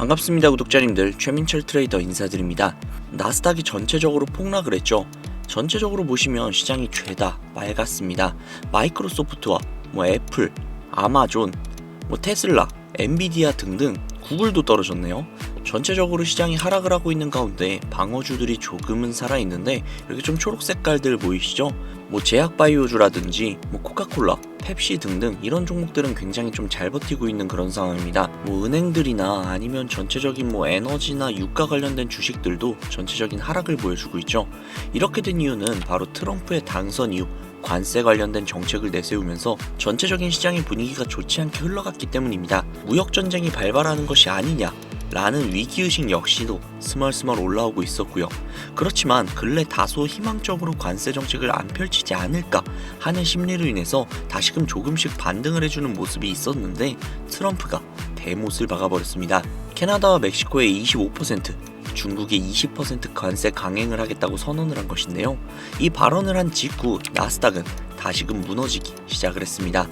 반갑습니다 구독자님들 최민철 트레이더 인사드립니다. 나스닥이 전체적으로 폭락을 했죠. 전체적으로 보시면 시장이 죄다 맑았습니다. 마이크로소프트와 뭐 애플, 아마존, 뭐 테슬라, 엔비디아 등등 구글도 떨어졌네요. 전체적으로 시장이 하락을 하고 있는 가운데 방어주들이 조금은 살아있는데 이렇게 좀 초록 색깔들 보이시죠? 뭐 제약바이오주라든지 뭐 코카콜라, 펩시 등등 이런 종목들은 굉장히 좀 잘 버티고 있는 그런 상황입니다. 뭐 은행들이나 아니면 전체적인 뭐 에너지나 유가 관련된 주식들도 전체적인 하락을 보여주고 있죠. 이렇게 된 이유는 바로 트럼프의 당선 이후 관세 관련된 정책을 내세우면서 전체적인 시장의 분위기가 좋지 않게 흘러갔기 때문입니다. 무역 전쟁이 발발하는 것이 아니냐 라는 위기의식 역시도 스멀스멀 올라오고 있었고요. 그렇지만 근래 다소 희망적으로 관세 정책을 안 펼치지 않을까 하는 심리로 인해서 다시금 조금씩 반등을 해주는 모습이 있었는데 트럼프가 대못을 박아버렸습니다. 캐나다와 멕시코의 25%, 중국의 20% 관세 강행을 하겠다고 선언을 한 것인데요. 이 발언을 한 직후 나스닥은 다시금 무너지기 시작을 했습니다.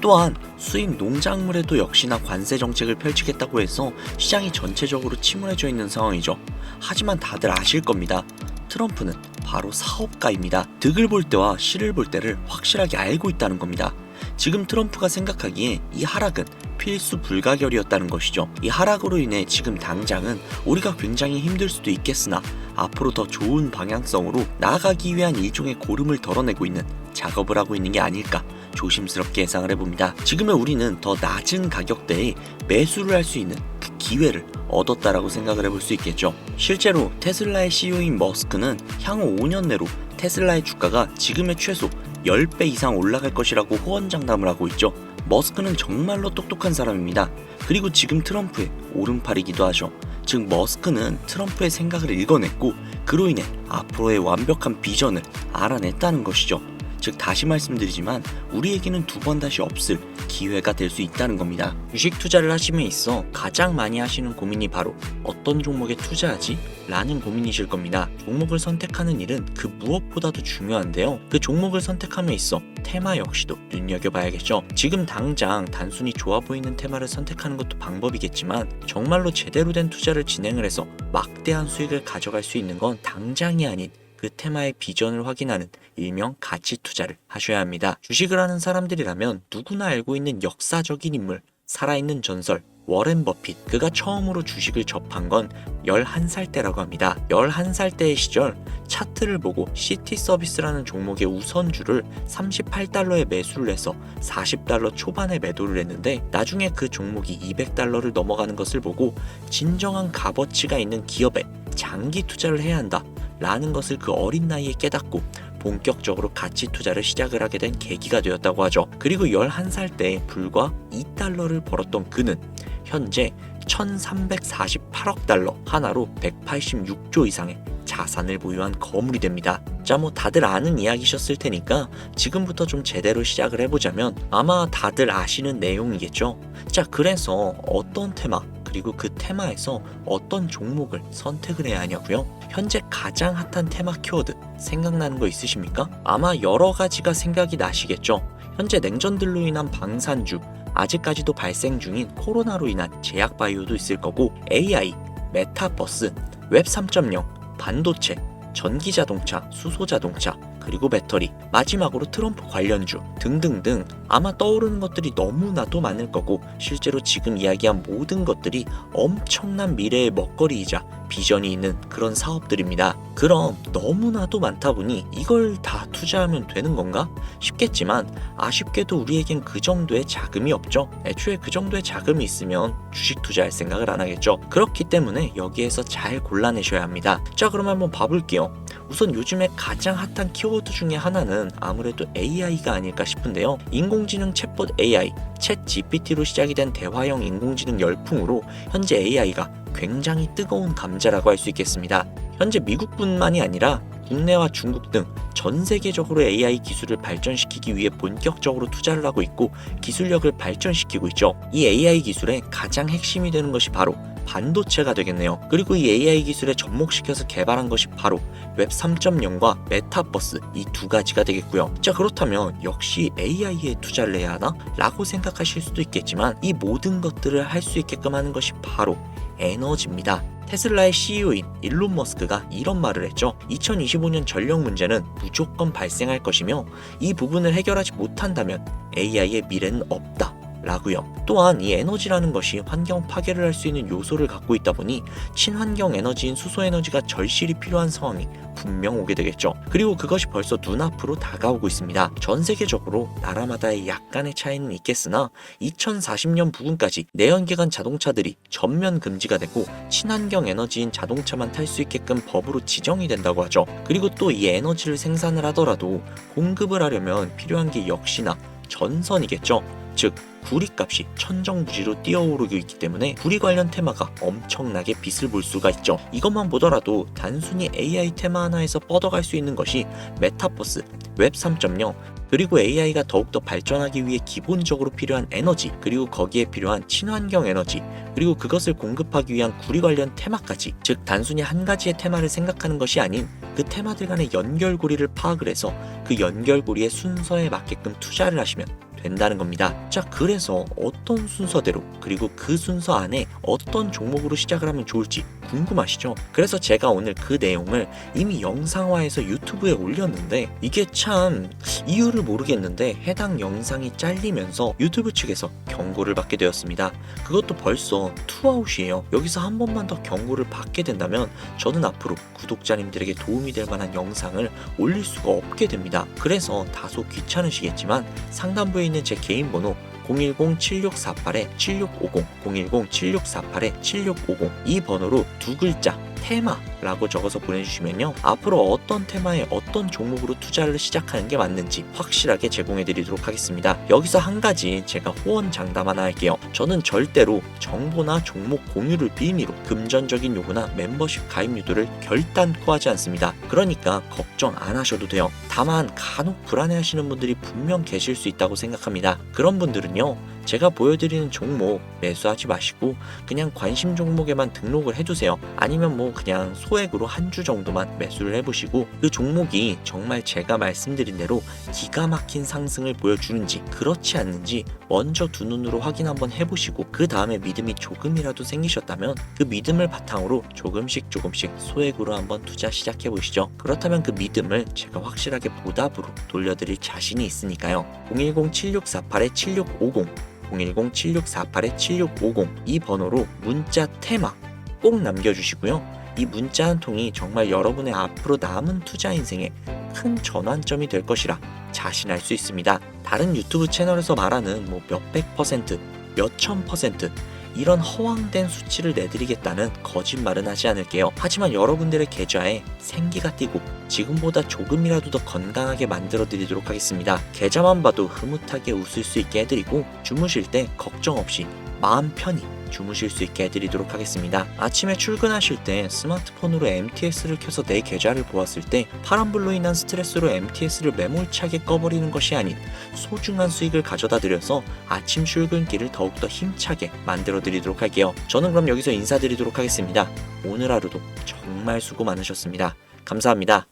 또한 수입 농작물에도 역시나 관세 정책을 펼치겠다고 해서 시장이 전체적으로 침울해져 있는 상황이죠. 하지만 다들 아실 겁니다. 트럼프는 바로 사업가입니다. 득을 볼 때와 실을 볼 때를 확실하게 알고 있다는 겁니다. 지금 트럼프가 생각하기에 이 하락은 필수 불가결이었다는 것이죠. 이 하락으로 인해 지금 당장은 우리가 굉장히 힘들 수도 있겠으나 앞으로 더 좋은 방향성으로 나아가기 위한 일종의 고름을 덜어내고 있는 작업을 하고 있는 게 아닐까 조심스럽게 예상을 해봅니다. 지금의 우리는 더 낮은 가격대에 매수를 할 수 있는 그 기회를 얻었다라고 생각을 해볼 수 있겠죠. 실제로 테슬라의 CEO인 머스크는 향후 5년 내로 테슬라의 주가가 지금의 최소 10배 이상 올라갈 것이라고 호언장담을 하고 있죠. 머스크는 정말로 똑똑한 사람입니다. 그리고 지금 트럼프의 오른팔이기도 하죠. 즉 머스크는 트럼프의 생각을 읽어냈고 그로 인해 앞으로의 완벽한 비전을 알아냈다는 것이죠. 즉 다시 말씀드리지만 우리에게는 두 번 다시 없을 기회가 될 수 있다는 겁니다. 주식 투자를 하심에 있어 가장 많이 하시는 고민이 바로 어떤 종목에 투자하지? 라는 고민이실 겁니다. 종목을 선택하는 일은 그 무엇보다도 중요한데요. 그 종목을 선택함에 있어 테마 역시도 눈여겨봐야겠죠. 지금 당장 단순히 좋아 보이는 테마를 선택하는 것도 방법이겠지만 정말로 제대로 된 투자를 진행을 해서 막대한 수익을 가져갈 수 있는 건 당장이 아닌 그 테마의 비전을 확인하는 일명 가치 투자를 하셔야 합니다. 주식을 하는 사람들이라면 누구나 알고 있는 역사적인 인물, 살아있는 전설, 워렌 버핏. 그가 처음으로 주식을 접한 건 11살 때라고 합니다. 11살 때의 시절 차트를 보고 시티 서비스라는 종목의 우선주를 38달러에 매수를 해서 40달러 초반에 매도를 했는데 나중에 그 종목이 200달러를 넘어가는 것을 보고 진정한 값어치가 있는 기업에 장기 투자를 해야 한다. 라는 것을 그 어린 나이에 깨닫고 본격적으로 가치 투자를 시작을 하게 된 계기가 되었다고 하죠. 그리고 11살 때 불과 2달러를 벌었던 그는 현재 1348억 달러 하나로 186조 이상의 자산을 보유한 거물이 됩니다. 자, 뭐 다들 아는 이야기셨을 테니까 지금부터 좀 제대로 시작을 해보자면 아마 다들 아시는 내용이겠죠. 자, 그래서 어떤 테마, 그리고 그 테마에서 어떤 종목을 선택을 해야 하냐고요? 현재 가장 핫한 테마 키워드 생각나는 거 있으십니까? 아마 여러 가지가 생각이 나시겠죠. 현재 냉전들로 인한 방산주, 아직까지도 발생 중인 코로나로 인한 제약 바이오도 있을 거고 AI, 메타버스, 웹 3.0, 반도체, 전기 자동차, 수소 자동차, 그리고 배터리, 마지막으로 트럼프 관련주 등등등 아마 떠오르는 것들이 너무나도 많을 거고 실제로 지금 이야기한 모든 것들이 엄청난 미래의 먹거리이자 비전이 있는 그런 사업들입니다. 그럼 너무나도 많다 보니 이걸 다 투자하면 되는 건가? 싶겠지만 아쉽게도 우리에겐 그 정도의 자금이 없죠. 애초에 그 정도의 자금이 있으면 주식 투자할 생각을 안 하겠죠. 그렇기 때문에 여기에서 잘 골라내셔야 합니다. 자, 그럼 한번 봐볼게요. 우선 요즘에 가장 핫한 키워드 중에 하나는 아무래도 AI가 아닐까 싶은데요. 인공지능 챗봇 AI, 챗 GPT로 시작이 된 대화형 인공지능 열풍으로 현재 AI가 굉장히 뜨거운 감자라고 할 수 있겠습니다. 현재 미국뿐만이 아니라 국내와 중국 등 전 세계적으로 AI 기술을 발전시키기 위해 본격적으로 투자를 하고 있고 기술력을 발전시키고 있죠. 이 AI 기술의 가장 핵심이 되는 것이 바로 반도체가 되겠네요. 그리고 이 AI 기술에 접목시켜서 개발한 것이 바로 웹 3.0과 메타버스 이 두 가지가 되겠고요. 자 그렇다면 역시 AI에 투자를 해야 하나? 라고 생각하실 수도 있겠지만 이 모든 것들을 할 수 있게끔 하는 것이 바로 에너지입니다. 테슬라의 CEO인 일론 머스크가 이런 말을 했죠. 2025년 전력 문제는 무조건 발생할 것이며 이 부분을 해결하지 못한다면 AI의 미래는 없다. 라고요. 또한 이 에너지라는 것이 환경 파괴를 할 수 있는 요소를 갖고 있다 보니 친환경 에너지인 수소 에너지가 절실히 필요한 상황이 분명 오게 되겠죠. 그리고 그것이 벌써 눈앞으로 다가오고 있습니다. 전 세계적으로 나라마다의 약간의 차이는 있겠으나 2040년 부근까지 내연기관 자동차들이 전면 금지가 되고 친환경 에너지인 자동차만 탈 수 있게끔 법으로 지정이 된다고 하죠. 그리고 또 이 에너지를 생산을 하더라도 공급을 하려면 필요한 게 역시나 전선이겠죠. 즉 구리값이 천정부지로 뛰어오르고 있기 때문에 구리 관련 테마가 엄청나게 빛을 볼 수가 있죠. 이것만 보더라도 단순히 AI 테마 하나에서 뻗어갈 수 있는 것이 메타버스, 웹 3.0, 그리고 AI가 더욱더 발전하기 위해 기본적으로 필요한 에너지, 그리고 거기에 필요한 친환경 에너지, 그리고 그것을 공급하기 위한 구리 관련 테마까지, 즉 단순히 한 가지의 테마를 생각하는 것이 아닌 그 테마들 간의 연결고리를 파악을 해서 그 연결고리의 순서에 맞게끔 투자를 하시면 된다는 겁니다. 자, 그래서 어떤 순서대로 그리고 그 순서 안에 어떤 종목으로 시작을 하면 좋을지 궁금하시죠? 그래서 제가 오늘 그 내용을 이미 영상화해서 유튜브에 올렸는데 이게 참 이유를 모르겠는데 해당 영상이 잘리면서 유튜브 측에서 경고를 받게 되었습니다. 그것도 벌써 투아웃이에요. 여기서 한 번만 더 경고를 받게 된다면 저는 앞으로 구독자님들에게 도움이 될 만한 영상을 올릴 수가 없게 됩니다. 그래서 다소 귀찮으시겠지만 상단부에 있는 제 개인 번호 010-7648-7650, 010-7648-7650 이 번호로 두 글자 테마라고 적어서 보내주시면요. 앞으로 어떤 테마에 어떤 종목으로 투자를 시작하는 게 맞는지 확실하게 제공해 드리도록 하겠습니다. 여기서 한 가지 제가 호언 장담 하나 할게요. 저는 절대로 정보나 종목 공유를 빌미로 금전적인 요구나 멤버십 가입 유도를 결단코 하지 않습니다. 그러니까 걱정 안 하셔도 돼요. 다만 간혹 불안해 하시는 분들이 분명 계실 수 있다고 생각합니다. 그런 분들은요. 제가 보여드리는 종목 매수하지 마시고 그냥 관심 종목에만 등록을 해두세요. 아니면 뭐 그냥 소액으로 한 주 정도만 매수를 해보시고 그 종목이 정말 제가 말씀드린 대로 기가 막힌 상승을 보여주는지 그렇지 않는지 먼저 두 눈으로 확인 한번 해보시고 그 다음에 믿음이 조금이라도 생기셨다면 그 믿음을 바탕으로 조금씩 조금씩 소액으로 한번 투자 시작해 보시죠. 그렇다면 그 믿음을 제가 확실하게 보답으로 돌려드릴 자신이 있으니까요. 010-7648-7650 010-7648-7650 이 번호로 문자 테마 꼭 남겨주시고요. 이 문자 한 통이 정말 여러분의 앞으로 남은 투자 인생에 큰 전환점이 될 것이라 자신할 수 있습니다. 다른 유튜브 채널에서 말하는 뭐 몇백 퍼센트, 몇천 퍼센트 이런 허황된 수치를 내드리겠다는 거짓말은 하지 않을게요. 하지만 여러분들의 계좌에 생기가 띄고 지금보다 조금이라도 더 건강하게 만들어 드리도록 하겠습니다. 계좌만 봐도 흐뭇하게 웃을 수 있게 해드리고 주무실 때 걱정 없이 마음 편히 주무실 수 있게 해드리도록 하겠습니다. 아침에 출근하실 때 스마트폰으로 MTS를 켜서 내 계좌를 보았을 때 파란불로 인한 스트레스로 MTS를 매몰차게 꺼버리는 것이 아닌 소중한 수익을 가져다 드려서 아침 출근길을 더욱더 힘차게 만들어 드리도록 할게요. 저는 그럼 여기서 인사드리도록 하겠습니다. 오늘 하루도 정말 수고 많으셨습니다. 감사합니다.